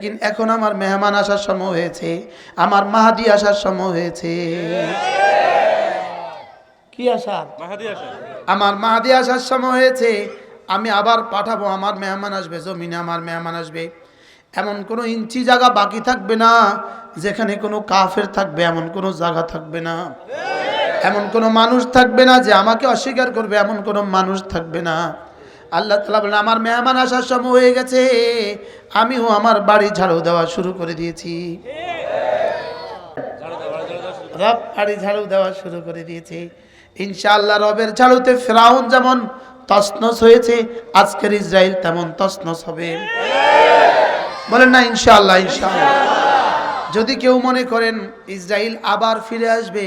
কিন্তু এখন আমার মেহমান আসার সময় হয়েছে আমার মাহাদি আসার সময় হয়েছে। কি আসার আমার মাহাদি আসার সময় হয়েছে আমি আবার পাঠাবো আমার মেহমান আসবে জমিনে আমার মেহমান আসবে। এমন কোনো ইঞ্চি জায়গা বাকি থাকবে না যেখানে কোনো কাফের থাকবে এমন কোনো জায়গা থাকবে না। এমন কোনো মানুষ থাকবে না যে আমাকে অস্বীকার করবে এমন কোনো মানুষ থাকবে না। আল্লাহ তালা বলেন, আমার মেহমান আসার সময় হয়ে গেছে। আমিও আমার বাড়ি ঝাড়ু দেওয়া শুরু করে দিয়েছি। রব বাড়ি ঝাড়ু দেওয়া শুরু করে দিয়েছে। ইনশাআল্লাহ রবের ঝাড়ুতে ফেরাউন যেমন তসনস হয়েছে, আজকের ইসরায়েল তেমন তসনস হবে। বলেন না, ইনশাআল্লাহ ইনশাআল্লাহ। যদি কেউ মনে করেন ইসরায়েল আবার ফিরে আসবে,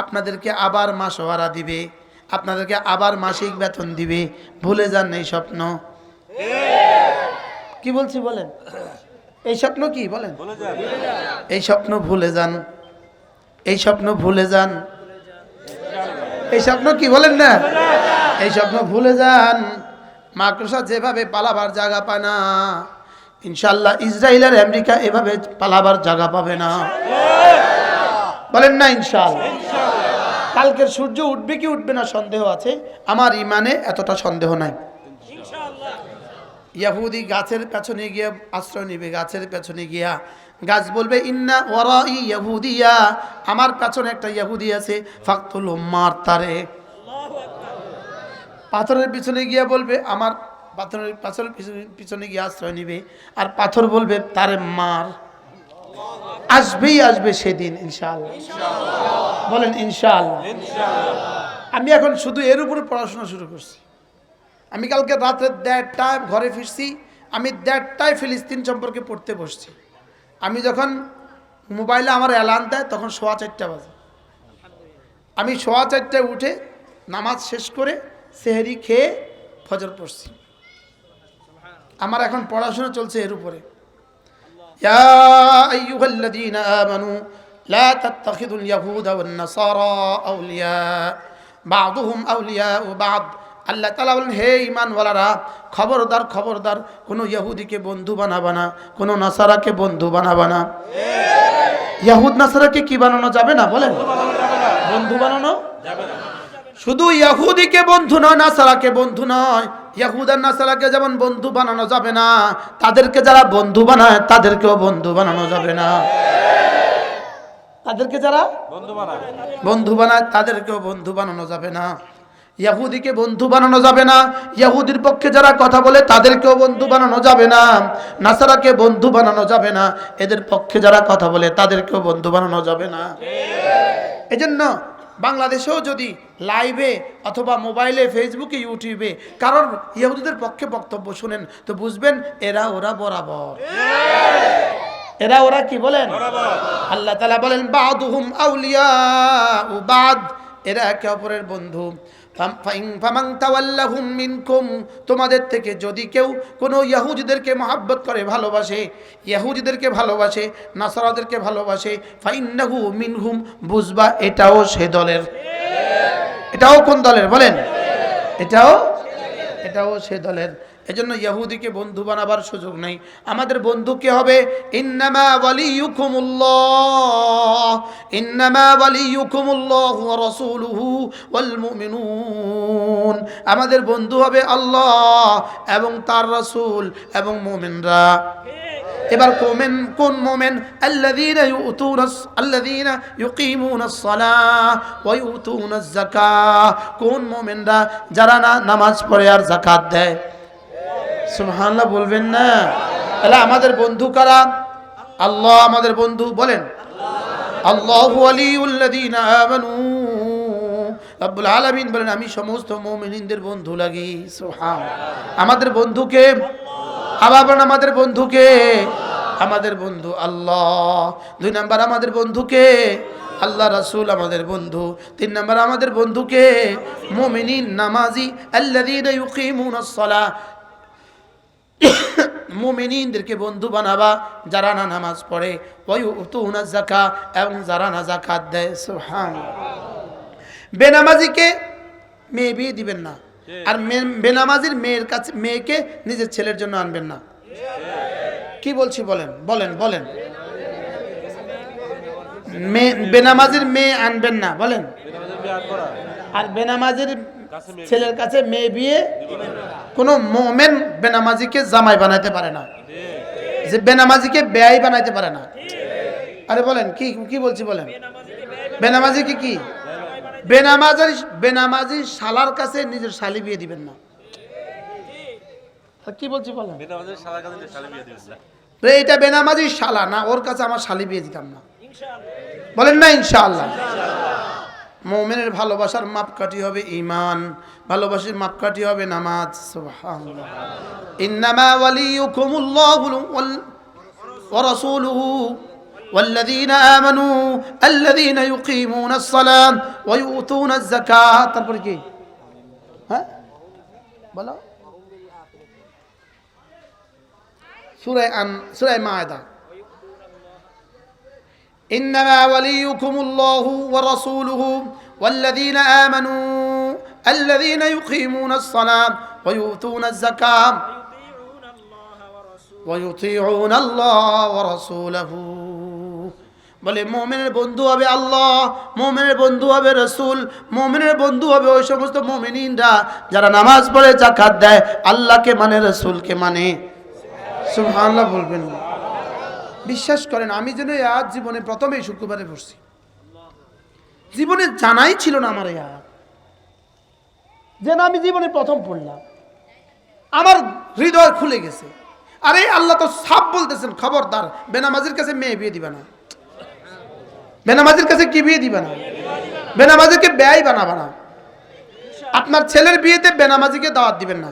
আপনাদেরকে আবার মাসোয়ারা দিবে। আপনাদেরকে আবার মাসিক বেতন দিবে। ভুলে যান এই স্বপ্ন। কি বলছি বলেন? এই স্বপ্ন কি বলেন? এই স্বপ্ন ভুলে যান। এই স্বপ্ন ভুলে যান। এই স্বপ্ন কি বলেন না? এই স্বপ্ন ভুলে যান। মাকড়সা যেভাবে পালাবার জায়গা পায় না ইনশাল্লাহ ইসরায়েল আর আমেরিকা এভাবে পালাবার জায়গা পাবে না। বলেন না ইনশাল্লাহ কালকের সূর্য উঠবে কি উঠবে না সন্দেহ আছে? আমার ইমানে এতটা সন্দেহ নাই। ইয়াহুদি গাছের পেছনে গিয়ে আশ্রয় নিবে গাছের পেছনে গিয়া গাছ বলবে ইন্না ওরা ইয়াহুদিয়া। আমার পেছনে একটা ইয়াহুদি আছে ফাকতুল মার তারে। পাথরের পিছনে গিয়া বলবে আমার পাথরের পাথরের পিছনে- পিছনে গিয়ে আশ্রয় নিবে। আর পাথর বলবে তারে মার। আসবেই আসবে সেদিন ইনশাআল্লাহ। বলেন ইনশাআল্লাহ। আমি এখন শুধু এর উপরে পড়াশোনা শুরু করছি। আমি কালকে রাত্রে দেড়টায় ঘরে ফিরছি আমি দেড়টায় ফিলিস্তিন সম্পর্কে পড়তে বসছি। আমি যখন মোবাইলে আমার অ্যালার্ম দেয় তখন সোয়া চারটা বাজে। আমি সোয়া চারটায় উঠে নামাজ শেষ করে সেহেরি খেয়ে ফজর পড়ছি। আমার এখন পড়াশোনা চলছে এর উপরে। يا أيها الذين آمنوا لا تتخذوا اليهود والنصارى أولياء بعضهم أولياء بعض আল্লাহ তালা বলেন হে ইমানওয়ালারা খবরদার খবরদার কোনো ইহুদিকে বন্ধু বানাবা না কোনো নাসারাকে বন্ধু বানাবা না ইয়াহুদ নাসারাকে কি বানানো যাবে না বলেন বন্ধু বানানো শুধু ইয়াহুদিকে বন্ধু নয় নাসারাকে বন্ধু নয় ইয়াহুদ আর নাসারাকে যেমন বন্ধু বানানো যাবে না তাদেরকে যারা বন্ধু বানায় তাদেরকেও বন্ধু বানানো যাবে না। তাদেরকে যারা বন্ধু বানা বন্ধু বানায় তাদেরকেও বন্ধু বানানো যাবে না। ইয়াহুদিকে বন্ধু বানানো যাবে না। ইয়াহুদির পক্ষে যারা কথা বলে তাদেরকেও বন্ধু বানানো যাবে না। নাসারাকে বন্ধু বানানো যাবে না। এদের পক্ষে যারা কথা বলে তাদেরকেও বন্ধু বানানো যাবে না। এজন্য বাংলাদেশেও যদি লাইভে অথবা মোবাইলে ফেসবুকে ইউটিউবে কারণ ইহুদিদের পক্ষে বক্তব্য শুনেন, তো বুঝবেন এরা ওরা বরাবর। এরা ওরা কি বলেন? আল্লাহ তালা বলেন, বাদুহুম আউলিয়া বাদ। এরা একে অপরের বন্ধু। মিনকুম। তোমাদের থেকে যদি কেউ কোনো ইয়াহুদিদেরকে মহাব্বত করে, ভালোবাসে, ইয়াহুদিদেরকে ভালোবাসে, নাসারাদেরকে ভালোবাসে, ফাইন্নাহু মিনহুম, বুঝবা এটাও সে দলের। এটাও কোন দলের? বলেন। এটাও এটাও সে দলের। এজন্য ইয়াহুদিকে বন্ধু বানাবার সুযোগ নেই। আমাদের বন্ধু কে হবে? আমাদের বন্ধু হবে আল্লাহ এবং তার রাসূল এবং মুমিনরা। এবার কোমেন কোন মোমেন? আল্লাযীনা কোন মোমেনরা? যারা না নামাজ পড়ে আর যাকাত দেয়। সুবহানাল্লাহ বলবেন না। তাহলে আমাদের বন্ধু কারা? আল্লাহ আমাদের বন্ধু বলেন। আল্লাহু আলিউল্লাযীনা আমানু। রব্বুল আলামিন বলেন, আমি সমস্ত মুমিনদের বন্ধু লাগি। সুবহান আমাদের বন্ধুকে? আবার আমাদের বন্ধুকে? আমাদের বন্ধু আল্লাহ। দুই নাম্বার, আমাদের বন্ধুকে? আল্লাহ রাসূল আমাদের বন্ধু। তিন নাম্বার, আমাদের বন্ধুকে? মুমিনিন নামাজি আল্লাযীনা ইউকিমুনাস সালাহ। মুমিনিনদেরকে বন্ধু বানাবা যারা না নামাজ পড়ে। ওই উতুনা জাকা এবং যারা না জাকাত দেয় সুবহান বেনামাজিকে মেয়ে বিয়ে দিবেন না। আর বেনামাজির মেয়ের কাছে মেয়েকে নিজের ছেলের জন্য আনবেন না। কি বলছি বলেন? বলেন বলেন। বেনামাজির মেয়ে আনবেন না বলেন। আর বেনামাজির ছেলের কাছে মেয়ে বিয়ে কোনো মোমেন বেনামাজিকে জামাই বানাইতে পারে না। যে বেনামাজিকে বেয়াই বানাইতে পারে না। আরে বলেন কি কি বলছি বলেন? বেনামাজি কি? কি বেনামাজের বেনামাজি শালার কাছে নিজের শালি বিয়ে দিবেন না। কি বলছি বলেন? তো এইটা বেনামাজি শালা না ওর কাছে আমার শালি বিয়ে দিতাম না। বলেন না ইনশাআল্লাহ। মোমেনের ভালোবাসার মাপকাঠি হবে ইমান ভালোবাসার মাপকাঠি হবে নামাজ সুবহানাল্লাহ ইন্নামা ওয়ালিয়ুকুমুল্লাহু ওয়াল ওয়া রাসূলুহু والذين آمنوا الذين يقيمون الصلاة ويؤتون الزكاة তারপর কি হ্যাঁ বলো সূরা আন সূরা মায়দা إنما وليكم الله ورسوله والذين آمنوا الذين يقيمون الصلاة ويؤتون الزكاة ويطيعون الله ورسوله বলে মোমেনের বন্ধু হবে আল্লাহ মোমেনের বন্ধু হবে রসুল মোমেনের বন্ধু হবে ওই সমস্ত মোমিনিনরা যারা নামাজ পড়ে জাকাত দেয় আল্লাহকে মানে রসুলকে মানে সুবহানাল্লাহ বলবেন না বিশ্বাস করেন আমি যেন আজ জীবনে প্রথমে শুক্রবারে পড়ছি। জীবনে জানাই ছিল না আমার আয়াত। যেন আমি জীবনে প্রথম পড়লাম। আমার হৃদয় খুলে গেছে। আরে আল্লাহ তো সাপ বলতেছেন খবরদার বেনামাজির কাছে মেয়ে বিয়ে দিবে না। বেনামাজির কাছে কি বিয়ে দিবে না? বেনামাজিকে ব্যয় বানাবে না। আপনার ছেলের বিয়েতে বেনামাজিকে দাওয়াত দিবেন না।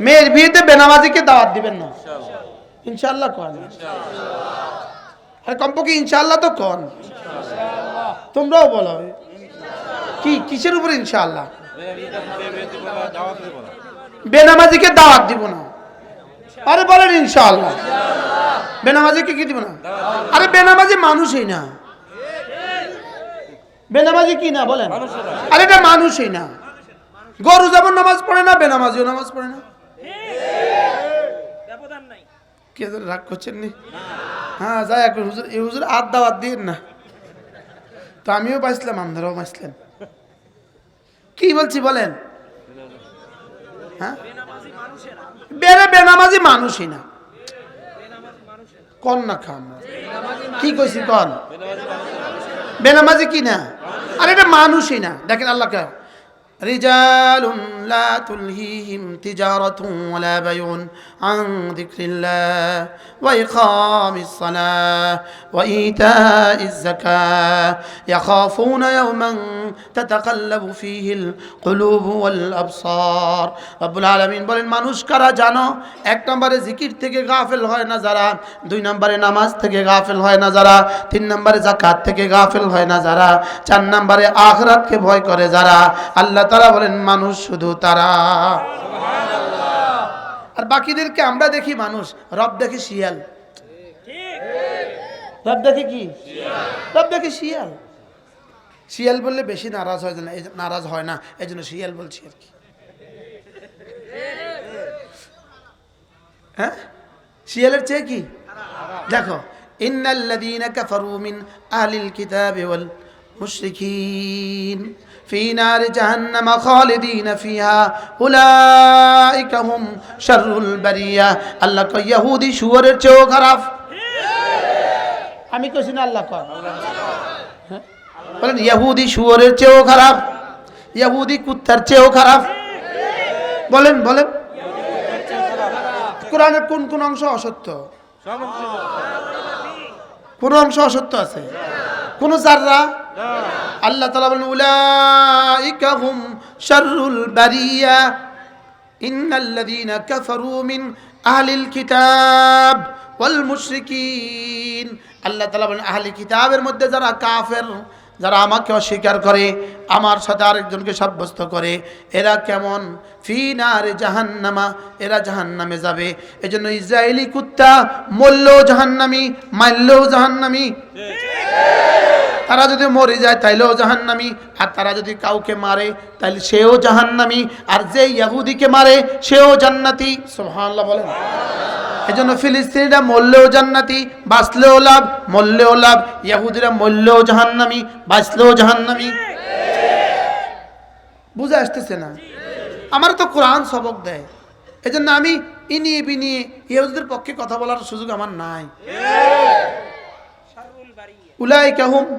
মেয়ের বিয়েতে বেনামাজিকে দাওয়াত দিবেন না। ইনশাল্লাহ কন আর কমপক্ষে ইনশাল্লাহ তো কন। তোমরাও বলো। কি, কিসের উপর ইনশাল্লাহ বেনামাজিকে দাওয়াত দিব না। আরে বলেন ইনশাআল্লাহ। বেনামাজিকে কি দিব না? আরে বেনামাজি মানুষই না। বেনামাজি কি না, বলেন। আরে এটা মানুষই না। গরু যেমন নামাজ পড়ে না, বেনামাজিও নামাজ পড়ে না। কে যেন রাগ করছেন নি? হ্যাঁ যাই এখন হুজুর এই হুজুর আদ দাওয়াত দিন না। তো আমিও বাঁচলাম আমদারাও বাঁচলেন। কি বলছি বলেন? হ্যাঁ? বেড়ে বেনামাজি মানুষই না। কন না খাম। কি কইছি কন? বেনামাজি কি না? আর এটা মানুষই না। দেখেন আল্লাহকে رجال لا تلهيهم تجارة ولا بيع عن ذكر الله وإقام الصلاة وإيتاء الزكاة يخافون يوما تتقلب فيه القلوب والأبصار رب العالمين বলেন মানুষ কারা জানো এক নম্বরে জিকির থেকে গাফেল হয় না যারা দুই নম্বরে নামাজ থেকে গাফেল হয় না যারা তিন নম্বরে জাকাত থেকে গাফেল হয় না যারা চার নম্বরে আখরাতকে ভয় করে যারা আল্লাহ তারা বলেন মানুষ শুধু তারা। আর বাকিদেরকে আমরা দেখি মানুষ রব দেখি শিয়াল। রব দেখি কি? রব দেখি শিয়াল। শিয়াল বললে বেশি নারাজ হয় না এই নারাজ হয় না এই জন্য শিয়াল বলছি আর কি। হ্যাঁ? শিয়ালের চেয়ে কি? দেখো ইন্নাল্লাযীনা কাফারু মিন আহলিল কিতাবি ওয়াল মুশরিকিন। في نار جهنم خالدين فيها أولئك هم شر البرية আল্লাহ কয় ইহুদি শুয়োরের চেয়েও খারাপ আমি কইছি না আল্লাহ কয় হ্যাঁ? বলেন ইহুদি শুয়োরের চেয়েও খারাপ ইহুদি কুত্তার চেয়েও খারাপ বলেন বলেন কোরআনের কোন কোন অংশ অসত্য কোন অংশ অসত্য আছে কোন জাররা আল্লাহ তাআলা বলেন, উলাইকা হুম শাররুল বারিয়া। ইন্নাল্লাযীনা কাফারু মিন আহলিল কিতাব ওয়াল মুশরিকিন। আল্লাহ তাআলা বলেন আহলি কিতাবের মধ্যে যারা কাফের, যারা আমাকে অস্বীকার করে, আমার সাথে আরেকজনকে সাব্যস্ত করে, এরা কেমন? ফি নারে জাহান্নামা, এরা জাহান্নামে যাবে। এজন্য ইসরায়েলি কুত্তা মরলেও জাহান্নামি, মারলেও জাহান্নামি। তারা যদি মরে যায়, তাইলেও জাহান্নামি। আর তারা যদি কাউকে মারে, তাইলে সেও জাহান্নামি। আর যে ইয়াহুদিকে মারে, সেও জান্নাতি। সুবহানাল্লাহ বলেন। এজন্য ফিলিস্তিনিরা মরলেও জান্নাতি, বাঁচলেও লাভ, মরলেও লাভ। ইয়াহুদিরা মরলেও জাহান্নামি, বাঁচলেও জাহান্নামি। বুঝে আসতেছে না? আমার তো কোরআন সবক দেয়। এজন্য আমি ইনিয়ে বিনিয়ে ইহুদিদের পক্ষে কথা বলার সুযোগ আমার নাই। উলাই কাহুম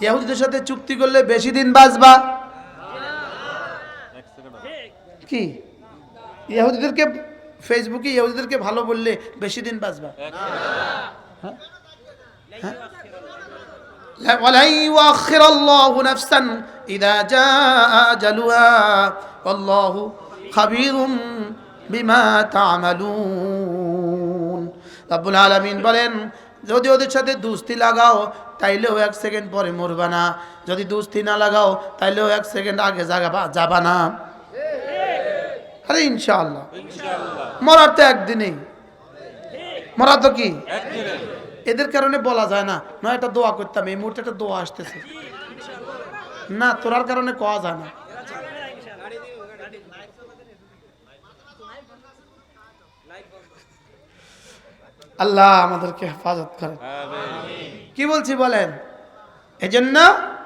ইহুদিদের সাথে চুক্তি করলে বেশি দিন বাঁচবা কি ইহুদিদেরকে ফেসবুকে ইহুদিদেরকে ভালো বললে বেশি দিন বাঁচবা হ্যাঁ? হ্যাঁ? ولن يؤخر الله نفسا إذا جاء أجلها والله خبير بما تعملون রব্বুল আলামিন বলেন যদি ওদের সাথে দুস্তি লাগাও তাইলেও এক সেকেন্ড পরে মরবা না। যদি দুস্তি না লাগাও, তাইলেও এক সেকেন্ড আগে জাগাবা যাবা না। আরে ইনশাআল্লাহ। মরার তো একদিনেই। মরা তো কি? এদের কারণে বলা যায় না। নয় একটা দোয়া করতাম, এই মুহূর্তে একটা দোয়া আসতেছে। না, তোরার কারণে কওয়া যায় না। আল্লাহ আমাদেরকে হেফাজত করে কি বলছি বলেন? এই জন্য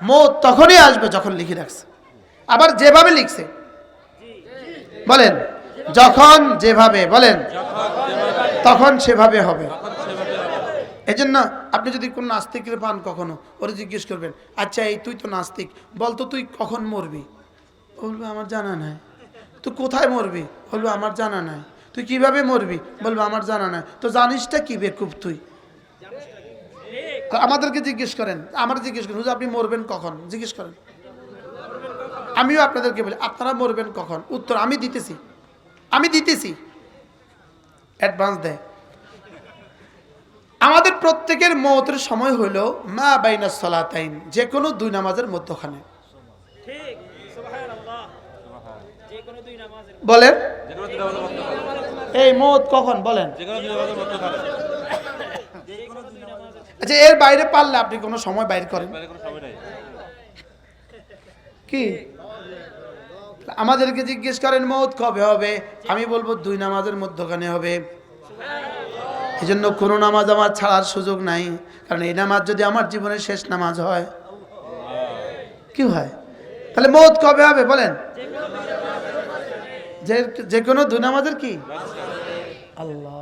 মৌত তখনই আসবে যখন লিখে রাখছে। আবার যেভাবে লিখছে। বলেন যখন যেভাবে বলেন তখন সেভাবে হবে। এই জন্য আপনি যদি কোন নাস্তিকের পান কখনো ওরে জিজ্ঞেস করবেন আচ্ছা এই তুই তো নাস্তিক বলতো তুই কখন মরবি? বলবে আমার জানা নাই। তুই কোথায় মরবি? বলব আমার জানা নাই। তুই কীভাবে মরবি? বলব আমার জানা নাই। তো জানিসটা কি বেকুব তুই? আমাদেরকে জিজ্ঞেস করেন। আমার জিজ্ঞেস করেন আপনি মরবেন কখন? জিজ্ঞেস করেন। আমিও আপনাদেরকে বলি আপনারা মরবেন কখন? উত্তর আমি দিতেছি। আমি দিতেছি। অ্যাডভান্স দেয়। আমাদের প্রত্যেকের মতের সময় হলো মা বাইনা সলাতাইন যে কোনো দুই নামাজের মধ্যখানে। ঠিক সুবহানাল্লাহ। যে কোনো দুই নামাজের বলেন। এই মত কখন বলেন? আচ্ছা এর বাইরে পারলে আপনি কোনো সময় বাইর করেন? কি? আমাদেরকে জিজ্ঞেস করেন মত কবে হবে? আমি বলব দুই নামাজের মধ্যখানে হবে। এই জন্য কোনো নামাজ আমার ছাড়ার সুযোগ নাই। কারণ এই নামাজ যদি আমার জীবনের শেষ নামাজ হয় কি হয়? তাহলে মত কবে হবে বলেন? যে যে কোনো দুই নামাজের কি? আল্লাহ।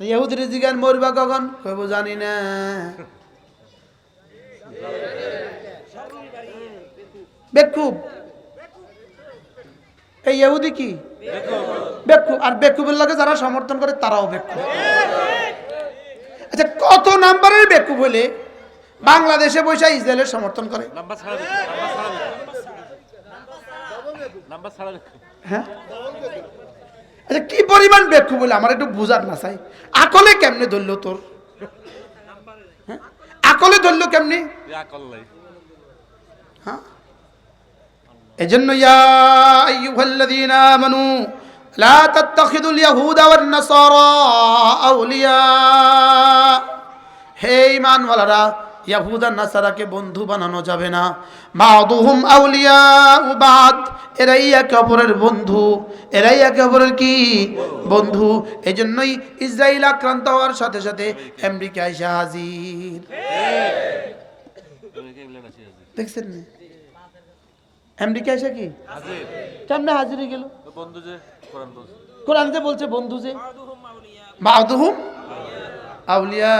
ইহুদির জিগান মরবা কখন? কইব জানি না। বেকুব। এই ইহুদি কি? বেকুব। আর বেকুবের লাগে যারা সমর্থন করে তারাও বেকুব। আচ্ছা কত নাম্বারের বেকুব হলে বাংলাদেশে বসে ইসরায়েলের সমর্থন করে? নাম্বার ছাড়া নাম্বার ছাড়া হ্যাঁ? আচ্ছা কি পরিমাণ বেক্ষু বলে আমার একটু বুঝার না চাই? আকলে কেমনে ধরলো তোর? হ্যাঁ? আকলে ধরলো কেমনে? হ্যাঁ? এজন্য ইয়া আইয়ুহাল্লাযীনা আমানু লা তাত্তাখিদুল ইয়াহুদা ওয়ান নাসারা আউলিয়া। হে ঈমানওয়ালারা ইয়াহুদা নাসারাকে বন্ধু বানানো যাবে না। বাদুহুম আউলিয়া এরাই একে অপরের বন্ধু। এরাই একে অপরের কি? বন্ধু। এজন্যই ইসরায়েল আক্রান্ত হওয়ার সাথে সাথে আমেরিকা এসে হাজির। দেখছেন না? আমেরিকা এসে কি? কেমনে হাজিরে গেল। বন্ধু যে কোরআন যে বলছে বন্ধু যে। বাদুহুম আউলিয়া। বাদুহুম আউলিয়া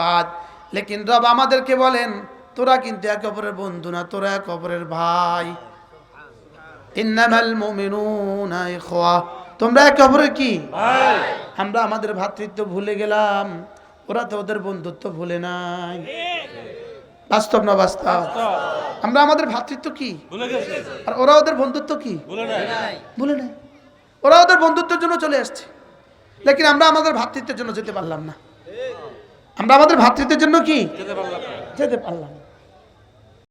বাদ। লেকিন রব আমাদেরকে বলেন তোরা কিন্তু একে অপরের বন্ধু না তোরা এক অপরের ভাই। ইন্নামাল মুমিনুনা ইখওয়া। তোমরা একে অপরের কি? আমরা আমাদের ভ্রাতৃত্ব ভুলে গেলাম ওরা তো ওদের বন্ধুত্ব ভুলে নাই। বাস্তব না বাস্তব? আমরা আমাদের ভ্রাতৃত্ব কি? আর ওরা ওদের বন্ধুত্ব কি? ভুলে নাই। ওরা ওদের বন্ধুত্বের জন্য চলে আসছে। লেকিন আমরা আমাদের ভাতৃত্বের জন্য যেতে পারলাম না। আমরা আমাদের ভাতৃত্বের জন্য কি যেতে পারলাম।